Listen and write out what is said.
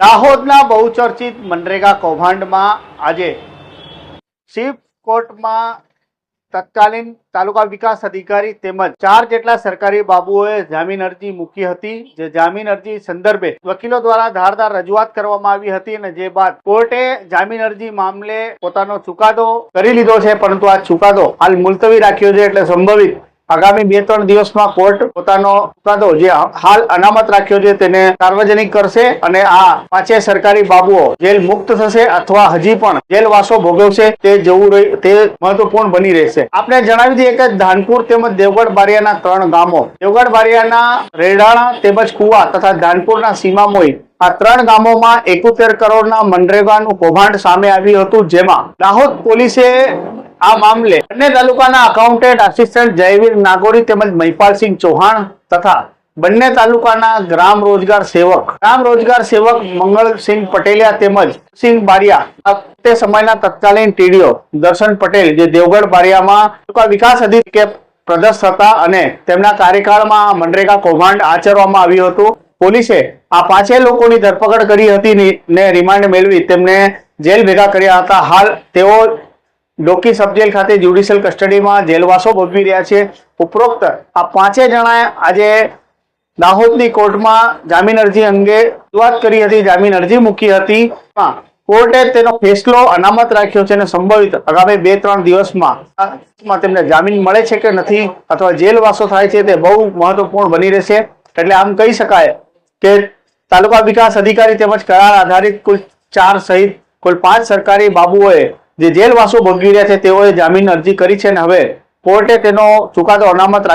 દાહોદના બહુચર્ચિત મનરેગા કૌભાંડમાં આજે કોર્ટમાં તત્કાલીન તાલુકા વિકાસ અધિકારી તેમજ ચાર જેટલા સરકારી બાબુઓએ જામીન અરજી મૂકી હતી. જે જામીન અરજી સંદર્ભે વકીલો દ્વારા ધારદાર રજૂઆત કરવામાં આવી હતી અને જે બાદ કોર્ટે જામીન અરજી મામલે પોતાનો ચુકાદો કરી લીધો છે. પરંતુ આ ચુકાદો હાલ મુલતવી રાખ્યો છે એટલે સંભવિત આગામી બે ત્રણ દિવસમાં કોર્ટ પોતાનો ચુકાદો જે હાલ અનામત રાખ્યો છે તેને સાર્વજનિક કરશે અને આ પાંચે સરકારી બાબુઓ જેલ મુક્ત થશે અથવા હજી પણ જેલવાસો ભોગવશે તે જવું તે મહત્વપૂર્ણ બની રહેશે. આપણે જણાવી દઈએ કે ધાનપુર તેમજ દેવગઢ બારિયાના ત્રણ ગામો, દેવગઢ બારિયાના રેડાણા તેમજ કુવા તથા ધાનપુરના સીમામોઈ આ ત્રણ ગામોમાં એકોતેર કરોડના મનરેગાનું કૌભાંડ સામે આવ્યું હતું જેમાં દાહોદ પોલીસે આ મામલે બંને તાલુકાના અકાઉન્ટન્ટ આસિસ્ટન્ટ જયવીર નાગોરી તેમજ મહિપાલસિંહ ચૌહાણ તથા બંને તાલુકાના ગ્રામ રોજગાર સેવક, ગ્રામ રોજગાર સેવક મંગળસિંહ પટેલિયા તેમજ સિંહ બારિયા તે સમયના તત્કાલીન ટીડીઓ દર્શન પટેલ જે દેવગઢ બારિયામાં વિકાસ અધિકારી પ્રદર્શ હતા અને તેમના કાર્યકાળમાં મનરેગા કૌભાંડ આચરવામાં આવ્યું હતું. પોલીસે આ પાંચે લોકોની ધરપકડ કરી હતી ને રિમાન્ડ મેળવી તેમને જેલ ભેગા કર્યા હતા. હાલ તેઓ ડોકી સબજેલ ખાતે જ્યુડિશિયલ કસ્ટડીમાં જેલવાસો ભોગવી રહ્યા છે. ઉપરોક્ત આ પાંચે જણાએ આજે દાહોદની કોર્ટમાં જામીન અરજી અંગે રજૂઆત કરી હતી. જામીન અરજી મૂકી હતી. કોર્ટે તેનો ફેસલો અનામત રાખ્યો છે અને સંભવિત આગામી બે ત્રણ દિવસમાં તેમને જામીન મળે છે કે નથી અથવા જેલવાસો થાય છે તે બહુ મહત્વપૂર્ણ બની રહેશે. એટલે આમ કહી શકાય કે તાલુકા વિકાસ અધિકારી તેમજ કરાર આધારિત કુલ ચાર સહિત કુલ પાંચ સરકારી બાબુઓએ જે જેલવાસો ભોગવી રહ્યા છે, તેઓએ જામીન અરજી કરી છે અને હવે કોર્ટે તેનો ચુકાદો અનામત રાખ્યો